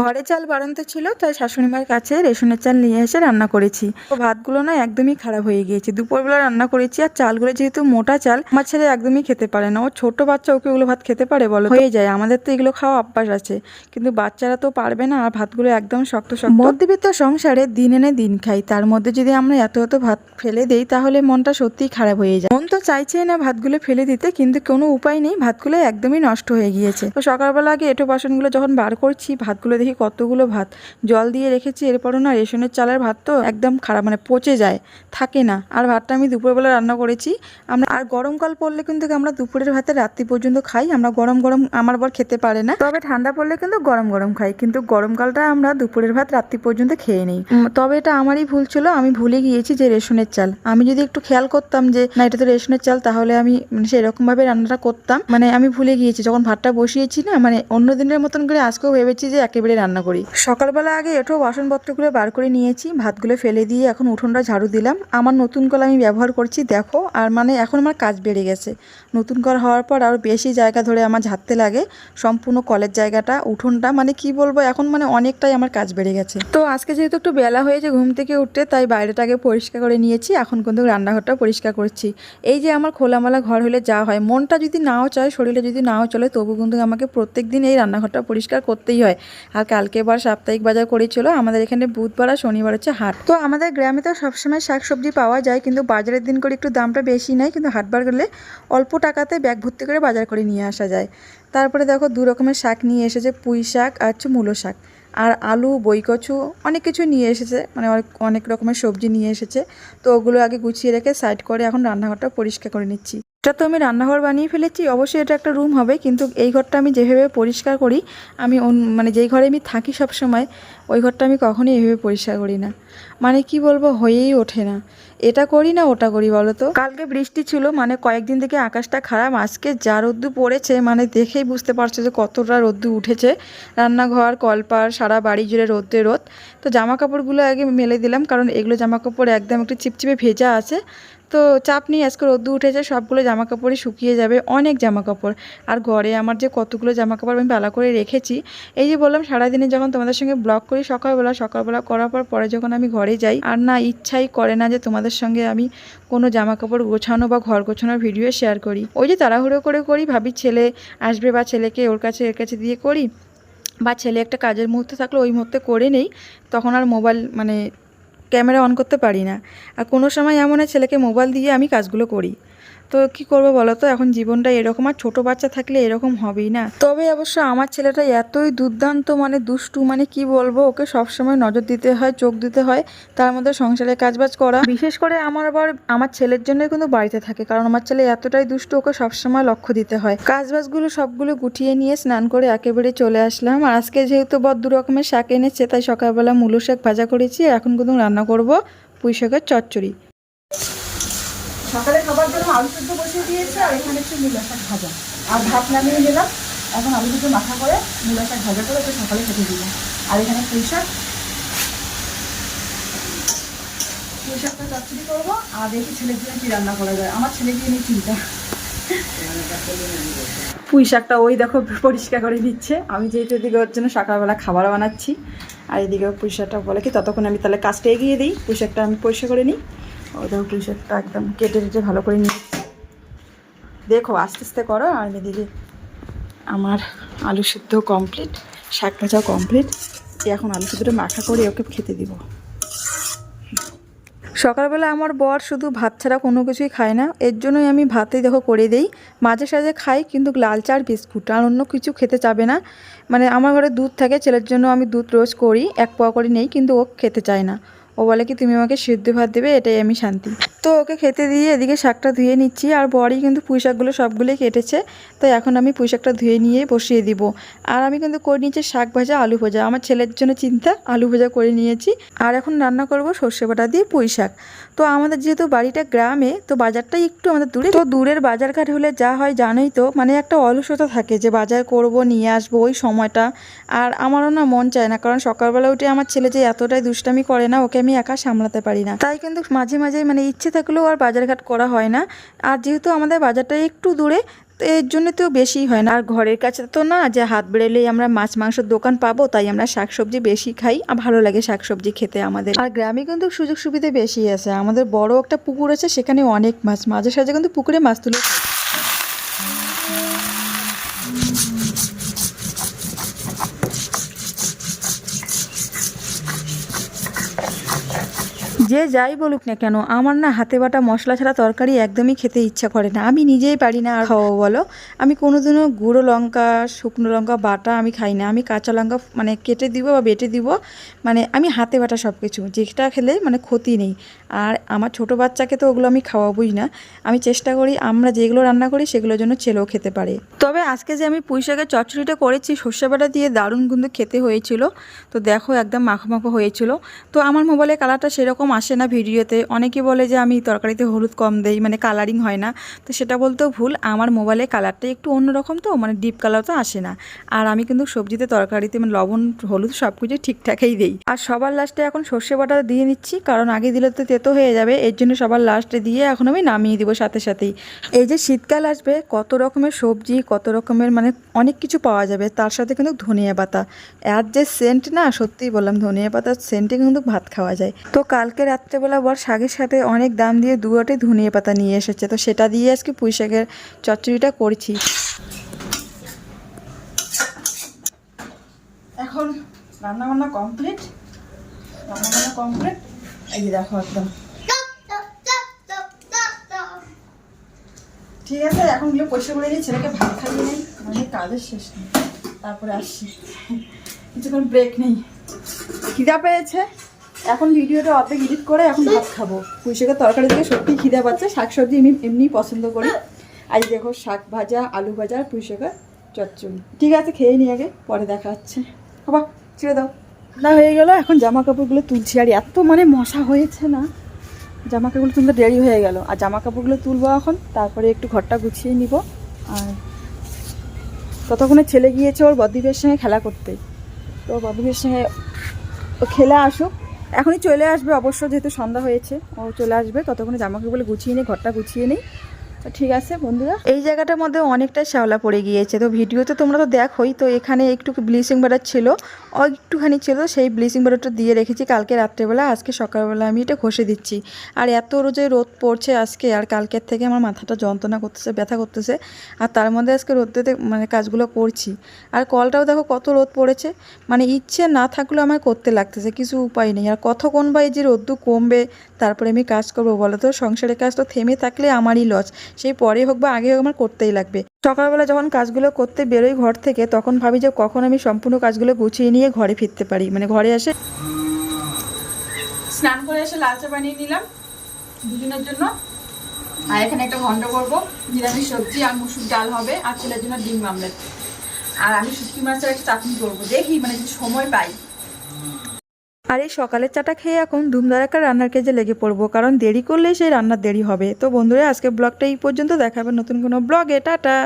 ঘরে চাল বাড়ন্ত ছিল, তাই শাশুড়িমার কাছে রেশনের চাল নিয়ে এসে রান্না করেছি। তো ভাতগুলো না একদমই খারাপ হয়ে গিয়েছে। দুপুরবেলা রান্না করেছি, আর চালগুলো যেহেতু মোটা চাল, আমার ছেলে একদমই খেতে পারে না। ও ছোট বাচ্চা, ওকে ওগুলো ভাত খেতে পারে বলো? হয়ে যায়, আমাদের তো এগুলো খাওয়া অভ্যাস আছে। কিন্তু বাচ্চারা তো পারবে না, আর ভাতগুলো একদম শক্ত শক্ত। মধ্যবিত্ত সংসারে দিন এনে দিন খাই। তার মধ্যে যদি আমরা এত এত ভাত ফেলে দেই, তাহলে মনটা সত্যিই খারাপ হয়ে যায়। মন তো চাইছে না ভাতগুলো ফেলে দিতে, কিন্তু কোনো উপায় নেই, ভাতগুলো একদমই নষ্ট হয়ে গিয়েছে। তো সকালবেলা আগে এঁটো বাসনগুলো যখন বার করছি, ভাতগুলো দেখি কতগুলো ভাত। জল দিয়ে রেখেছি, এরপরও না রেশনের চালের ভাত তো একদম খারাপ মানে পচে যায়, থাকে না। আর ভাতটা আমি দুপুরবেলা রান্না করেছি। আমরা আর গরমকাল পড়লে কিন্তু আমরা দুপুরের ভাতে রাত্রি পর্যন্ত খাই, আমরা গরম গরম আমার বর খেতে পারে না। তবে ঠান্ডা পড়লে কিন্তু গরম গরম খাই, কিন্তু গরমকালটা আমরা দুপুরের ভাত রাত্রি পর্যন্ত খেয়ে নিই। তবে এটা আমারই ভুল ছিল, আমি ভুলে গিয়েছি যে রেশনের চাল। আমি যদি একটু খেয়াল করতাম যে, না, এটা তো রেশনের চাল, তাহলে আমি মানে সেরকমভাবে রান্নাটা করতাম। মানে আমি ভুলে গিয়েছি, যখন ভাতটা বসিয়েছি না মানে অন্য দিনের মতন করে আজকেও ভেবেছি যে একেবারে রান্না করি। সকালবেলা আগে এটো বাসনপত্রগুলো বার করে নিয়েছি, ভাতগুলো ফেলে দিয়ে এখন উঠোনটা ঝাড়ু দিলাম। আমার নতুন কল আমি ব্যবহার করছি, দেখো, আর মানে এখন আমার কাজ বেড়ে গেছে। নতুন কল হওয়ার পর আরও বেশি জায়গা ধরে আমার ঝাড়তে লাগে। সম্পূর্ণ কলের জায়গাটা, উঠোনটা মানে কি বলব, এখন মানে অনেকটাই আমার কাজ বেড়ে গেছে। তো আজকে যেহেতু একটু বেলা হয়েছে ঘুম থেকে উঠতে, তাই বাইরেটাকে পরিষ্কার করে নিয়েছি, এখন কিন্তু রান্নাঘরটা পরিষ্কার করছি। এই যে আমার খোলামেলা ঘর হলে যা হয়, মনটা যদি নাও চায় শরীরে যদি নাও চলে, তবু কিন্তু আমাকে প্রত্যেক দিন এই রান্নাঘরটা পরিষ্কার করতেই হয়। আর কালকে বার সাপ্তাহিক বাজার করেছিল। আমাদের এখানে বুধবার আর শনিবার হচ্ছে হাট। তো আমাদের গ্রামে তো সবসময় শাক সবজি পাওয়া যায়, কিন্তু বাজারের দিন করে একটু দামটা বেশি নেয়, কিন্তু হাটবার গেলে অল্প টাকাতে ব্যাগ ভর্তি করে বাজার করে নিয়ে আসা যায়। তারপরে দেখো, দু রকমের শাক নিয়ে এসেছে, পুঁই শাক আর হচ্ছে মূলো শাক। আর আলু, বইকচু, অনেক কিছু নিয়ে এসেছে মানে অনেক অনেক রকমের সবজি নিয়ে এসেছে। তো ওগুলো আগে গুছিয়ে রেখে সাইড করে এখন রান্নাঘরটা পরিষ্কার করে নিচ্ছি। এটা তো আমি রান্নাঘর বানিয়ে ফেলেছি, অবশ্যই এটা একটা রুম হবে, কিন্তু এই ঘরটা আমি যেভাবে পরিষ্কার করি, আমি মানে যেই ঘরে আমি থাকি সব সময় ওই ঘরটা আমি কখনোই এভাবে পরিষ্কার করি না। মানে কি বলব, হয়েই ওঠে না। এটা করি না, ওটা করি বলো তো কালকে বৃষ্টি ছিল মানে কয়েকদিন থেকে আকাশটা খারাপ, আজকে যা রোদ্দু পড়েছে মানে দেখেই বুঝতে পারছ যে কতটা রোদ্দু উঠেছে। রান্নাঘর, কলপার, সারা বাড়ি জুড়ে রোদ্দে রোদ। তো জামা কাপড়গুলো আগে মেলে দিলাম, কারণ এগুলো জামা কাপড় একদম একটু চিপচিপে ভেজা আছে তো চাপ নিয়ে আজকে রোদ্দু উঠেছে, সবগুলো জামা কাপড়ই শুকিয়ে যাবে, অনেক জামা কাপড় আর ঘরে আমার যে কতগুলো জামা কাপড় আমি পালা করে রেখেছি, এই যে বললাম, সারাদিনে যখন তোমাদের সঙ্গে ব্লগ করি, সকালবেলা সকালবেলা করার পর পরে যখন আমি ঘরে যাই, আর না ইচ্ছাই করে না যে তোমাদের সঙ্গে আমি কোনো জামা কাপড় গোছানো বা ঘর গোছানোর ভিডিও শেয়ার করি। ওই যে তাড়াহুড়ো করে করি, ভাবি ছেলে আসবে বা ছেলেকে ওর কাছে, এর কাছে দিয়ে করি, বা ছেলে একটা কাজের মুহূর্তে থাকলে ওই মুহূর্তে করে নেই, তখন আর মোবাইল মানে ক্যামেরা অন করতে পারি না। আর কোনো সময় এমন ছেলেকে মোবাইল দিয়ে আমি কাজগুলো করি। তো কি করব বলো তো এখন জীবনটা এরকম, আর ছোটো বাচ্চা থাকলে এরকম হবেই না। তবে অবশ্য আমার ছেলেটা এতই দুর্দান্ত মানে দুষ্টু মানে কি বলব, ওকে সবসময় নজর দিতে হয়, চোখ দিতে হয়, তার মধ্যে সংসারে কাজবাজ করা। বিশেষ করে আমার আবার, আমার ছেলের জন্যই কিন্তু বাড়িতে থাকে, কারণ আমার ছেলে এতটাই দুষ্টু, ওকে সবসময় লক্ষ্য দিতে হয়। কাজবাজগুলো সবগুলো গুটিয়ে নিয়ে স্নান করে একেবারে চলে আসলাম, আর আজকে যেহেতু বড় দু রকমের শাক এনেছে, তাই সকালবেলা মূলো শাক ভাজা করেছি এখন কিন্তু রান্না করব পুঁই শাকের চচ্চড়ি। খাবার জন্য আলু সেদ্ধ বসিয়ে দিয়েছে, আর এখানে হচ্ছে মূলা শাক ভাজা। আর ভাত নামিয়ে নিলাম। এখন আলু দুটো মাথা করে মূলা শাক ভাজা করে ওকে সকালে খেতে দিলাম। আর এখানে পুঁই শাক। পুঁই শাকটা চচ্চড়ি করব, আর দেখি ছেলের জন্য কি রান্না করা যায়। আমার ছেলেকে নিয়ে চিন্তা। পুঁই শাকটা ওই দেখো পরিষ্কার করে দিচ্ছে আমি যেহেতু এদিকে ওর জন্য সকালবেলা খাবার বানাচ্ছি, আর এদিকে পুঁই শাকটা বলে কি, ততক্ষণ আমি তাহলে কাজটা এগিয়ে দিই। পুঁই শাকটা আমি পরিষ্কার করে নিই। ও দেখো পুঁই একদম কেটে কেটে ভালো করে নিয়ে দেখো, আস্তে আস্তে করো আর এদিকে আমার আলু সিদ্ধ কমপ্লিট শাক ভাজাও কমপ্লিট এখন আলু সিদ্ধটা মাখা করে ওকে খেতে দিব। সকালবেলা আমার বর শুধু ভাত ছাড়া কোনো কিছুই খায় না। এর জন্যই আমি ভাতেই দেখো করে দেই। মাঝে সাঝে খাই, কিন্তু লাল চা আর বিস্কুট আর অন্য কিছু খেতে চাবে না। মানে আমার ঘরে দুধ থাকে, ছেলের জন্য আমি দুধ রোজ করি, এক পোয়া করে নেই, কিন্তু ও খেতে চায় না। ও বলে কি, তুমি আমাকে সিদ্ধ ভাত দেবে, এটাই আমি শান্তি। তো ওকে খেতে দিয়ে এদিকে শাকটা ধুয়ে নিচ্ছি, আর বরই কিন্তু পুঁই শাকগুলো সবগুলোই কেটেছে। তো এখন আমি পুঁই শাকটা ধুয়ে নিয়ে বসিয়ে দিব। আর আমি কিন্তু করে নিয়েছি শাক ভাজা, আলু ভাজা। আমার ছেলের জন্য চিন্তা, আলু ভাজা করে নিয়েছি। আর এখন রান্না করব সর্ষে বাটা দিয়ে পুঁই শাক। তো আমাদের যেহেতু বাড়িটা গ্রামে, তো বাজারটা একটু আমাদের দূরে। তো দূরের বাজার ঘাট হলে যা হয় জানোই তো মানে একটা অলসতা থাকে যে বাজার করব, নিয়ে আসব ওই সময়টা। আর আমারও না মন চায় না, কারণ সকালবেলা উঠে আমার ছেলে যে এতটাই দুষ্টামি করে না, ওকে আমি একা সামলাতে পারি না। তাই কিন্তু মাঝে মাঝে মানে ইচ্ছে থাকলেও আর বাজারঘাট করা হয় না। আর যেহেতু আমাদের বাজারটা একটু দূরে, তো এর জন্য তো বেশি হয় না। আর ঘরের কাছে তো না যে হাত বেড়েলেই আমরা মাছ, মাংসের দোকান পাবো, তাই আমরা শাকসবজি বেশি খাই। আর ভালো লাগে শাকসবজি খেতে আমাদের। আর গ্রামে কিন্তু সুযোগ সুবিধা বেশি আছে। আমাদের বড় একটা পুকুর আছে, সেখানে অনেক মাছ। মাঝে সাঝে কিন্তু পুকুরে মাছ তুলে খাই। যে যাই বলুক না কেন, আমার না হাতে বাটা মশলা ছাড়া তরকারি একদমই খেতে ইচ্ছা করে না। আমি নিজেই পারি না আর খাওয়া বলো? আমি কোনোদিনও গুঁড়ো লঙ্কা, শুকনো লঙ্কা, বাটা আমি খাই না। আমি কাঁচা লঙ্কা মানে কেটে দিব বা বেটে দিব মানে আমি হাতে বাটা সব কিছু যেটা খেলে মানে ক্ষতি নেই। আর আমার ছোট বাচ্চাকে তো ওগুলো আমি খাওয়াবোই না। আমি চেষ্টা করি আমরা যেগুলো রান্না করি সেগুলোর জন্য ছেলেও খেতে পারে। তবে আজকে যে আমি পুঁই শাকের চচ্চড়িটা করেছি, সর্ষে বাটা দিয়ে দারুণ কিন্তু খেতে হয়েছিল। তো দেখো একদম মাখো মাখো হয়েছিল। তো আমার মোবাইলে কালারটা সেরকম আসে না ভিডিওতে। অনেকে বলে যে আমি তরকারিতে হলুদ কম দেই মানে কালারিং হয় না। তো সেটা বলতেও ভুল, আমার মোবাইলে কালারটা একটু অন্যরকম তো মানে ডিপ কালার তো আসে না। আর আমি কিন্তু সবজিতে, তরকারিতে মানে লবণ, হলুদ সব কিছু ঠিকঠাকই দিই। আর সবার লাস্টে এখন সর্ষে বাটা দিয়ে নিচ্ছি, কারণ আগে দিলে তো তেতো হয়ে যাবে, এর জন্য সবার লাস্টে দিয়ে এখন আমি নামিয়ে দিব সাথে সাথেই। এই যে শীতকাল আসবে, কত রকমের সবজি, কত রকমের মানে অনেক কিছু পাওয়া যাবে, তার সাথে কিন্তু ধনিয়া পাতা। আর যে সেন্ট না, সত্যিই বললাম, ধনিয়া পাতার সেন্টে কিন্তু ভাত খাওয়া যায়। তো কালকে রাত্রেবেলা বর শাকের সাথে অনেক দাম দিয়ে দুয়াটে ধনিয়া পাতা নিয়ে এসেছে। তো সেটা দিয়ে আজকে পুঁই শাকের চচ্চড়িটা করছি। এখন রান্না বান্না কমপ্লিট। রান্না বান্না কমপ্লিট। এই দেখো একদম। ঠিক আছে, এখন গিয়ে পয়সা করে নিই ছেলেকে ভাত খাইয়ে নেই। মানে কাজের শেষ নেই। তারপরে আসছি। কিছুক্ষণ ব্রেক নেই। খিদা পেয়েছে? এখন ভিডিওটা অর্ধেক এডিট করে এখন ভাত খাব। পুঁইশাকের তরকারি থেকে সত্যি খিদে পাচ্ছে, শাকসবজি আমি এমনিই পছন্দ করি। আজ দেখো শাক ভাজা, আলু ভাজা আর পুঁইশাকের চচ্চড়ি। ঠিক আছে, খেয়ে নিই আগে, পরে দেখা হচ্ছে। বাবা, ছেড়ে দাও। না হয়ে গেল, এখন জামা কাপড়গুলো তুলছি। আর এত মানে মশা হয়েছে না? জামা কাপড়গুলো তুলতে দেরি হয়ে গেল। আর জামা কাপড়গুলো তুলবো এখন, তারপরে একটু ঘরটা গুছিয়ে নিব। আর ততক্ষণে ছেলে গিয়েছে ওর বদ্বীপের সঙ্গে খেলা করতে। তো বদ্বীপের সঙ্গে খেলে আসুক। এখনই চলে আসবে, অবশ্য যেহেতু সন্ধ্যা হয়েছে, ও চলে আসবে, ততক্ষণে জামাকে বলে গুছিয়ে নিই ঘরটা গুছিয়ে নিই। ঠিক আছে, বন্ধুরা। এই জায়গাটার মধ্যে অনেকটা শ্যাওলা পড়ে গিয়েছে। তো ভিডিওতে তোমরা তো দেখোই, তো এখানে একটু ব্লিচিং পাউডার ছিল, একটুখানি ছিল, সেই ব্লিচিং পাউডারটা দিয়ে রেখেছি কালকে রাত্রেবেলা, আজকে সকালবেলা আমি এটা ঘষে দিচ্ছি। আর এত রোজে রোদ পড়ছে আজকে, আর কালকের থেকে আমার মাথাটা যন্ত্রণা করতেছে, ব্যথা করতেছে, আর তার মধ্যে আজকে রোদ্রেতে মানে কাজগুলো করছি। আর কলটাও দেখো কত রোদ পড়েছে মানে ইচ্ছে না থাকলেও আমার করতে লাগতেছে, কিছু উপায় নেই। আর কতক্ষণ বা এই যে রোদ্দু কমবে, তারপরে আমি কাজ করব বলো তো? সংসারের কাজ তো থেমে থাকলে আমারই লস। সেই পরে হোক বা আগে হোক আমার করতেই লাগবে। সকালবেলা যখন কাজগুলো করতে বেরোই ঘর থেকে, তখন ভাবি যে কখন আমি সম্পূর্ণ কাজগুলো গুছিয়ে নিয়ে ঘরে ফিরতে পারি। মানে ঘরে এসে স্নান করে এসে লাল চা বানিয়ে নিলাম দুদিনের জন্য। আর এখানে একটা ঘন্ট করব। নিরামিষ সবজি আর মুসুর ডাল হবে আর ছেলের জন্য ডিম আমলেট। আর আমি শুটকি মাছের একটা চাটনি করব। দেখি মানে সময় পাই। আর এই সকালের চাটা খেয়ে এখন ধুমধারাক্কা রান্নার কেজে লেগে পড়ব, কারণ দেরি করলেই সেই রান্নার দেরি হবে। তো বন্ধুরা আজকে ব্লগটা এই পর্যন্ত। দেখাবে নতুন কোনো ব্লগে। টাটা!